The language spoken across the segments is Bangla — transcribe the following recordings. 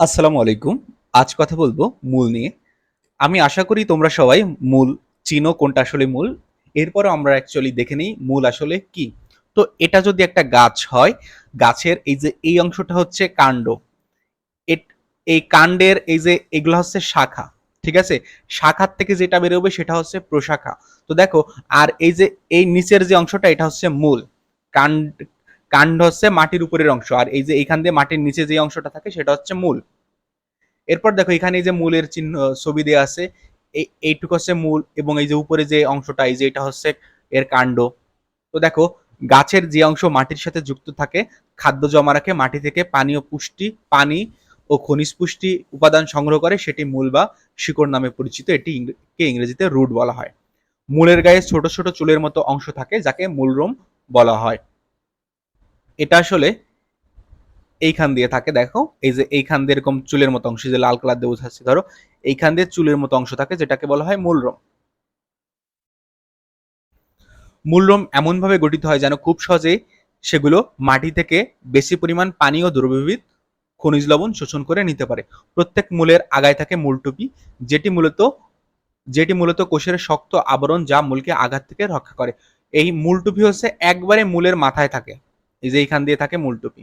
আসসালামু আলাইকুম। আজ কথা বলব মূল নিয়ে। আমি আশা করি তোমরা সবাই মূল চিনো কোনটা আসলে মূল। এরপরে আমরা অ্যাকচুয়ালি দেখে নিই মূল আসলে কি। তো এটা যদি একটা গাছ হয়, গাছের এই যে এই অংশটা হচ্ছে কাণ্ড। এই কাণ্ডের এই যে এগুলো হচ্ছে শাখা, ঠিক আছে? শাখার থেকে যেটা বেরোবে সেটা হচ্ছে প্রশাখা। তো দেখো, আর এই যে এই নিচের যে অংশটা এটা হচ্ছে মূল। কাণ্ড কাণ্ড হচ্ছে মাটির উপরের অংশ। আর এই যে এইখান দিয়ে মাটির নিচে যে অংশটা থাকে, সেটা হচ্ছে মূল। এরপর দেখো, এখানে এই যে মূলের চিহ্ন, ছবি দেওয়া আছে এই এইটুকু হচ্ছে মূল এবং এই যে উপরে যে অংশটা, এই যে এটা হচ্ছে এর কাণ্ড। তো দেখো, গাছের যে অংশ মাটির সাথে যুক্ত থাকে, খাদ্য জমা রাখে, মাটি থেকে পানি ও পুষ্টি, পানি ও খনিজ পুষ্টি উপাদান সংগ্রহ করে, সেটি মূল বা শিকড় নামে পরিচিত। এটি কে ইংরেজিতে রুট বলা হয়। মূলের গায়ে ছোট ছোট চুলের মতো অংশ থাকে, যাকে মূলরোম বলা হয়। এটা আসলে এইখান দিয়ে থাকে, দেখো। এই যে এইখান দিয়ে এরকম চুলের মতো অংশ যে লাল কালার দিয়ে বোঝাচ্ছি, ধরো। এইখান দিয়ে চুলের মতো অংশ থাকে, যেটাকে বলা হয় মূলরোম। মূলরোম এমনভাবে গঠিত হয় যেন খুব সহজেই সেগুলো মাটি থেকে বেশি পরিমাণ পানি ও দ্রবীভূত খনিজ লবণ শোষণ করে নিতে পারে। প্রত্যেক মূলের আগায় থাকে মূলটুপি যেটি মূলত যেটি মূলত কোষের শক্ত আবরণ যা মূলকে আঘাত থেকে রক্ষা করে। এই মূলটুপি হচ্ছে একবারে মূলের মাথায় থাকে। এই যে এইখান দিয়ে থাকে মূলটুপি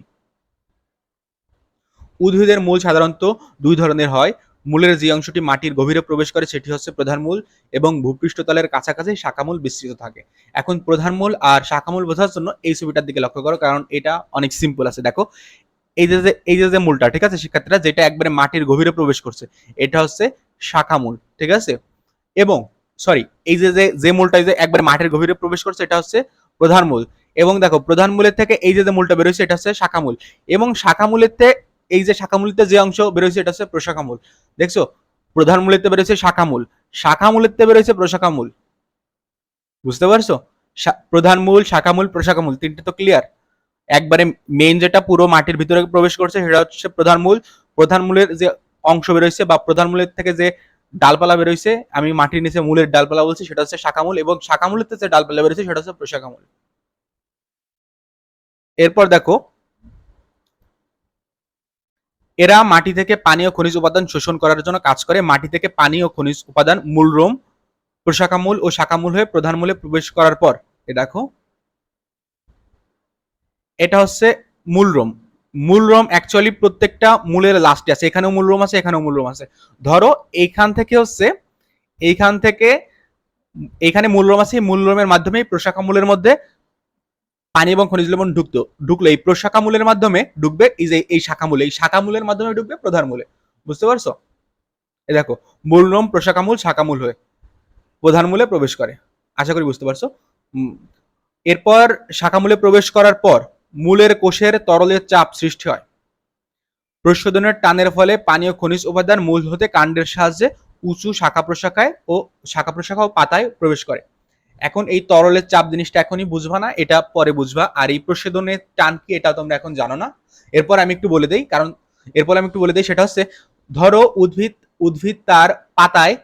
উদ্ভিদের মূল সাধারণত দুই ধরনের হয়। মূলের যে অংশটি মাটির গভীরে প্রবেশ করে, সেটি হচ্ছে প্রধান মূল এবং ভূপৃষ্ঠতলের কাছাকাছি শাখামূল বিস্তৃত থাকে। এখন প্রধান মূল আর শাখামূল বোঝার জন্য এই ছবিটার দিকে লক্ষ্য করো, কারণ এটা অনেক সিম্পল আছে। দেখো, এই যে এই যে মূলটা, ঠিক আছে? শিক্ষার্থীরা, যেটা একবারে মাটির গভীরে প্রবেশ করছে, এটা হচ্ছে শাখামূল, ঠিক আছে? এবং সরি এই যে যে মূলটা যে একবারে মাটির গভীরে প্রবেশ করছে, এটা হচ্ছে প্রধান মূল। এবং দেখো প্রধান মূলের থেকে এই যে মূলটা বেরোচ্ছে এটা হচ্ছে শাখামূল। এবং শাখামূলের থেকে এই যে শাখামূলিতে যে অংশ বেরোচ্ছে এটা হচ্ছে প্রশাখামূল। দেখছ? প্রধান মূলেতে বেরোচ্ছে শাখামূল। শাখামূলেতে বেরোচ্ছে প্রশাখামূল। বুঝতে পারছ? প্রধান মূল, শাখামূল, প্রশাখামূল, তিনটে তো ক্লিয়ার একবারে মেইন যেটা পুরো মাটির ভিতরে প্রবেশ করছে, সেটা হচ্ছে প্রধান মূল। প্রধান মূলের যে অংশ বেরোচ্ছে বা প্রধান মূলের থেকে যে ডালপালা বেরোচ্ছে আমি মাটির নিচে মূলের ডালপালা বলছি, সেটা হচ্ছে শাখামূল। এবং শাখামূলের যে ডালপালা বেরোচ্ছে সেটা হচ্ছে প্রশাখামূল। এরপর দেখো, এরা মাটি থেকে পানি ও খনিজ উপাদান শোষণ করার জন্য কাজ করে। মাটি থেকে পানি ও খনিজ উপাদান মূলরোম প্রশাখামূল ও শাখামূল হয়ে প্রধান মূলে প্রবেশ করার পর, এ দেখো, এটা হচ্ছে মূলরোম মূলরোম অ্যাকচুয়ালি প্রত্যেকটা মূলের লাস্টে আছে। এখানেও মূলরোম আছে, এখানেও মূলরোম আছে। ধরো, এইখান থেকে হচ্ছে, এইখান থেকে এখানে মূলরোম আছে মূলরোমের মাধ্যমে এই প্রশাখা মধ্যে পানি এবং খনিজ লবণ ঢুকতো, ঢুকলে এই প্রশাখা মূলের মাধ্যমে ঢুকবে, এই যে এই শাখা মূলে, এই শাখা মূলের মাধ্যমে ঢুকবে প্রধান মূলে। বুঝতে পারছ? এই দেখো, মূলরোম প্রশাখা মূল, শাখা মূল হয়ে প্রধান মূলে প্রবেশ করে। আশা করি বুঝতে পারছ? এরপর শাখা মূলে প্রবেশ করার পর মূলের কোষের তরলের চাপ সৃষ্টি হয়। প্রশোধনের টানের ফলে পানীয় খনিজ উপাদান মূল হতে কাণ্ডের সাহায্যে উঁচু শাখা প্রশাখায় ও শাখা প্রশাখা ও পাতায় প্রবেশ করে। এখন এই তরলের চাপ জিনিসটা এখনই বুঝবা না, এটা পরে বুঝবা। আর এই প্রশোধনের টান কি, এটা তোমরা এখন জানো না। এরপর আমি একটু বলে দেই, কারণ এরপর আমি একটু বলে দিই, সেটা হচ্ছে, ধরো উদ্ভিদ উদ্ভিদ তার পাতায়,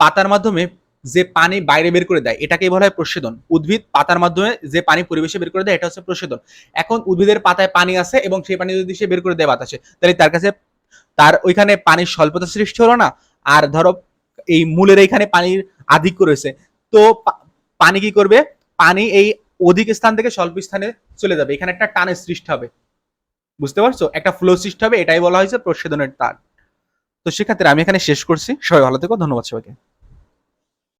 পাতার মাধ্যমে যে পানি বাইরে বের করে দেয়, এটাকেই বলা হয় প্রসেদন। উদ্ভিদ পাতার মাধ্যমে যে পানি পরিবেশে বের করে দেয়, এটা হচ্ছে প্রশোধন এখন উদ্ভিদের পাতায় পানি আছে এবং সেই পানি যদি সে বের করে দেয় বাতাসে, তাহলে তার কাছে তার ওইখানে পানির স্বল্পতা সৃষ্টি হলো না। আর ধরো এই মূলের এইখানে পানির আধিক্য রয়েছে। তো পানি কি করবে? পানি এই অধিক স্থান থেকে স্বল্প স্থানে চলে যাবে। এখানে একটা টানের সৃষ্টি হবে। বুঝতে পারছ? একটা ফ্লো সৃষ্টি হবে, এটাই বলা হয়েছে প্রসেদনের তার। তো সেক্ষেত্রে আমি এখানে শেষ করছি। সবাই ভালো থেকো, ধন্যবাদ সবাইকে।